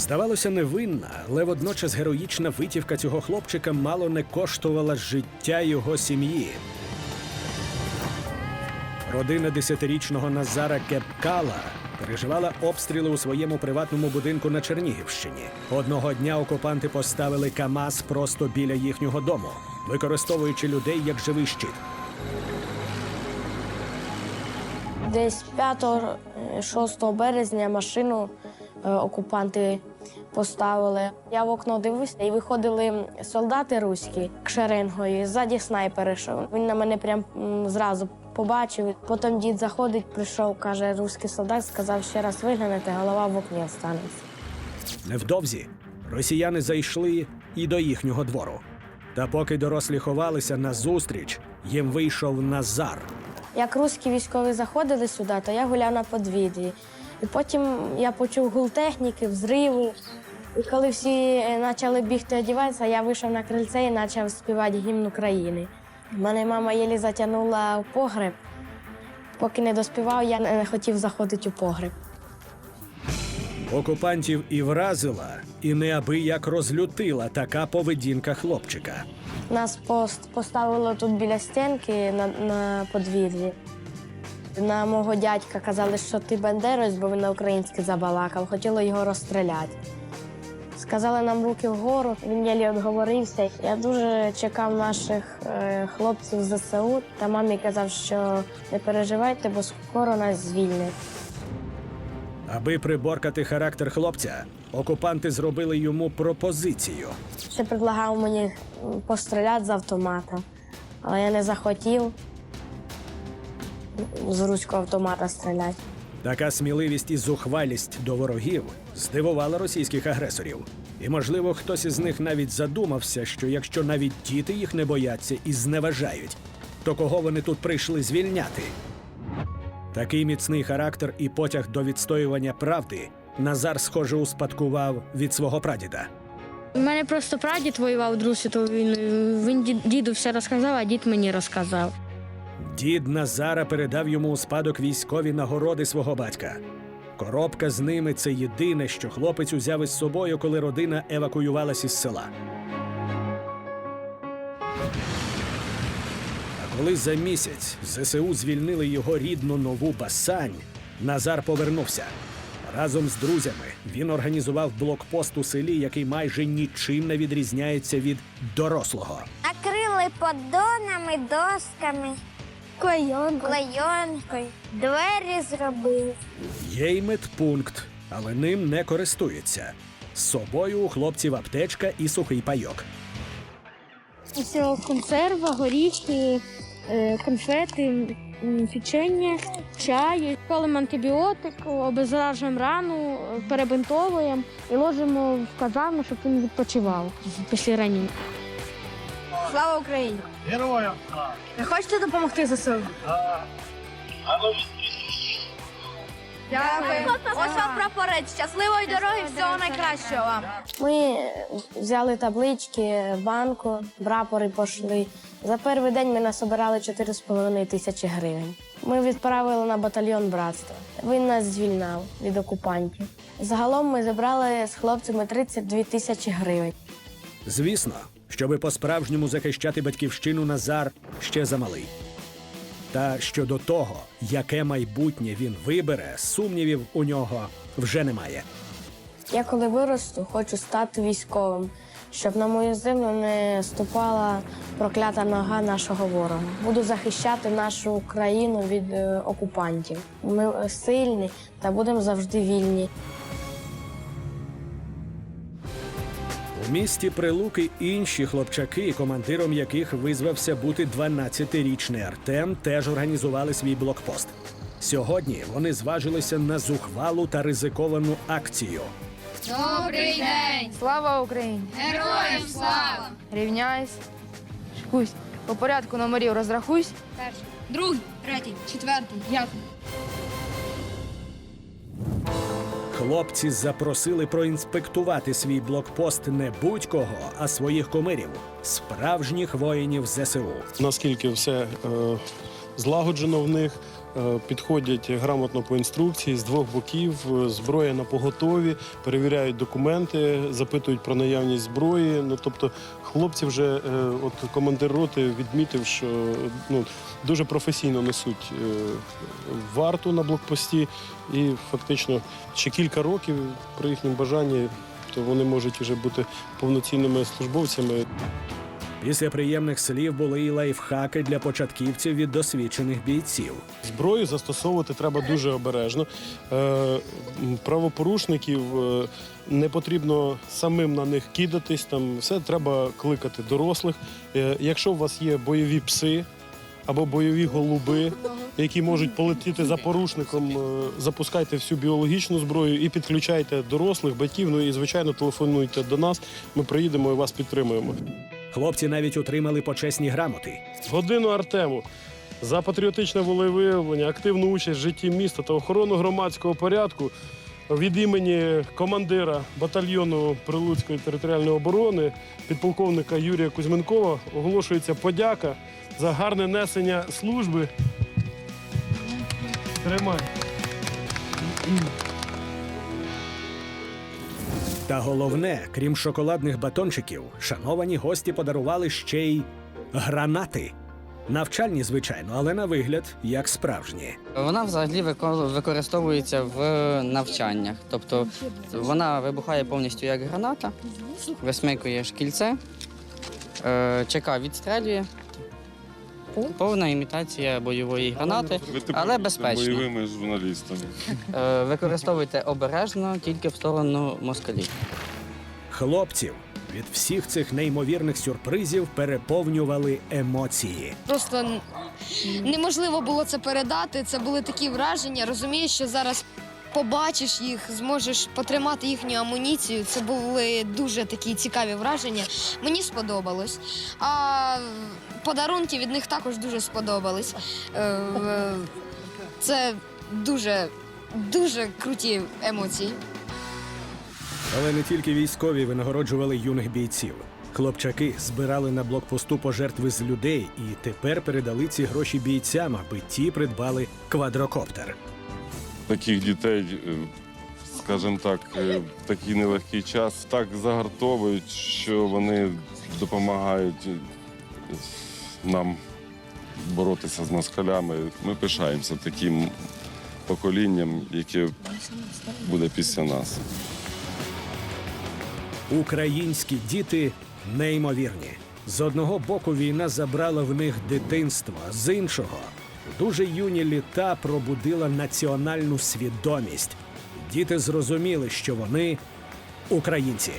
Здавалося, невинна, але водночас героїчна витівка цього хлопчика мало не коштувала життя його сім'ї. Родина десятирічного Назара Кепкала переживала обстріли у своєму приватному будинку на Чернігівщині. Одного дня окупанти поставили КАМАЗ просто біля їхнього дому, використовуючи людей як живий щит. Десь 5-6 березня машину е, окупанти поставили. Я в окно дивлюся, і виходили солдати руські шеренгою. Ззаді снайпер йшов. Він на мене прям м, зразу побачив. Потім дід заходить, прийшов, каже, руський солдат, сказав ще раз виглянете, голова в окні останеться. Невдовзі росіяни зайшли і до їхнього двору. Та поки дорослі ховалися назустріч, їм вийшов Назар. Як русські військові заходили сюди, то я гуляв на подвір'ї. І потім я почув гул техніки, взриви. І коли всі е, почали бігти одягатися, я вийшов на крильце і почав співати гімн України. Мене мама єлі затягнула в погреб. Поки не доспівав, я не хотів заходити у погреб. Окупантів і вразила, і неабияк розлютила така поведінка хлопчика. Нас пост поставили тут біля стінки на, на подвір'ї. На мого дядька казали, що ти бандеровець, бо він на українське забалакав, хотіли його розстріляти. Сказали нам руки вгору, він єлі відговорився. Я дуже чекав наших е, хлопців з ЗСУ, та мамі казав, що не переживайте, бо скоро нас звільнять. Аби приборкати характер хлопця, окупанти зробили йому пропозицію. Ще предлагав мені постріляти з автомата, але я не захотів з руського автомата стріляти. Така сміливість і зухвалість до ворогів здивувала російських агресорів. І, можливо, хтось із них навіть задумався, що якщо навіть діти їх не бояться і зневажають, то кого вони тут прийшли звільняти? Такий міцний характер і потяг до відстоювання правди Назар, схоже, успадкував від свого прадіда. У мене просто прадід воював Другу світову війну. Він діду все розказав, а дід мені розказав. Дід Назара передав йому у спадок військові нагороди свого батька. Коробка з ними це єдине, що хлопець узяв із собою, коли родина евакуювалась із села. А коли за місяць ЗСУ звільнили його рідну нову Басань, Назар повернувся. Разом з друзями він організував блокпост у селі, який майже нічим не відрізняється від дорослого. Накрили поддонами, досками, Клейон. клейонкою, двері зробили. Є й медпункт, але ним не користується. З собою у хлопців аптечка і сухий пайок. Все, консерва, горішки, е, конфети, печення, чай. Колем антибіотик, обеззаражуємо рану, перебинтовуємо і ложимо в казарму, щоб він відпочивав після ранення. Слава Україні! Героям слава! Ви хочете допомогти ЗСУ? Дякую. Ось вам прапорець. Щасливої дороги, всього найкращого вам. Ми взяли таблички, банку, прапори пішли. За перший день ми насобирали 4,5 тисячі гривень. Ми відправили на батальйон братства. Він нас звільняв від окупантів. Загалом ми зібрали з хлопцями 32 тисячі гривень. Звісно, щоби по-справжньому захищати батьківщину Назар ще замалий. Та щодо того, яке майбутнє він вибере, сумнівів у нього вже немає. Я коли виросту, хочу стати військовим, щоб на мою землю не ступала проклята нога нашого ворога. Буду захищати нашу країну від е, окупантів. Ми сильні та будемо завжди вільні. У місті Прилуки інші хлопчаки, командиром яких визвався бути 12-річний Артем, теж організували свій блокпост. Сьогодні вони зважилися на зухвалу та ризиковану акцію. Добрий день! Слава Україні! Героям слава! Рівняйсь. Шикуйсь. По порядку номерів розрахуйсь. Перший, другий, третій, четвертий, п'ятий. Хлопці запросили проінспектувати свій блокпост не будь-кого, а своїх комирів, справжніх воїнів ЗСУ. наскільки все е, злагоджено в них, підходять грамотно по інструкції з двох боків, е, зброя на поготові, перевіряють документи, запитують про наявність зброї. Ну тобто, хлопці вже е, от командир роти відмітив, що ну дуже професійно несуть е, варту на блокпості, і фактично ще кілька років при їхньому бажанні, то вони можуть вже бути повноцінними службовцями. Після приємних слів були і лайфхаки для початківців від досвідчених бійців. Зброю застосовувати треба дуже обережно. Е, правопорушників е, не потрібно самим на них кидатись. Там все треба кликати дорослих. Е, якщо у вас є бойові пси або бойові голуби, які можуть полетіти за порушником, запускайте всю біологічну зброю і підключайте дорослих, батьків. Ну і звичайно телефонуйте до нас. Ми приїдемо і вас підтримуємо. Хлопці навіть отримали почесні грамоти. Годину Артему за патріотичне волевиявлення, активну участь в житті міста та охорону громадського порядку від імені командира батальйону Прилуцької територіальної оборони підполковника Юрія Кузьменкова оголошується подяка за гарне несення служби. Тримай. Та головне, крім шоколадних батончиків, шановані гості подарували ще й гранати. Навчальні, звичайно, але на вигляд як справжні. Вона взагалі використовується в навчаннях. Тобто вона вибухає повністю як граната, висмикує шкільце, е, ЧК відстрелює. Повна імітація бойової гранати, але безпечно. бойовими журналістами. Е, Використовуйте обережно тільки в сторону москалів. Хлопців від всіх цих неймовірних сюрпризів переповнювали емоції. Просто неможливо було це передати. Це були такі враження. Розумієш, що зараз побачиш їх, зможеш потримати їхню амуніцію. Це були дуже такі цікаві враження. Мені сподобалось. А подарунки від них також дуже сподобались. Е, Це дуже, дуже круті емоції. Але не тільки військові винагороджували юних бійців. Хлопчаки збирали на блокпосту пожертви з людей і тепер передали ці гроші бійцям, аби ті придбали квадрокоптер. Таких дітей, е, скажімо так, е, в такий нелегкий час так загартовують, що вони допомагають е, нам боротися з москалями. Ми пишаємося таким поколінням, яке буде після нас. Українські діти неймовірні. З одного боку війна забрала в них дитинство, з іншого дуже юні літа пробудила національну свідомість. Діти зрозуміли, що вони українці.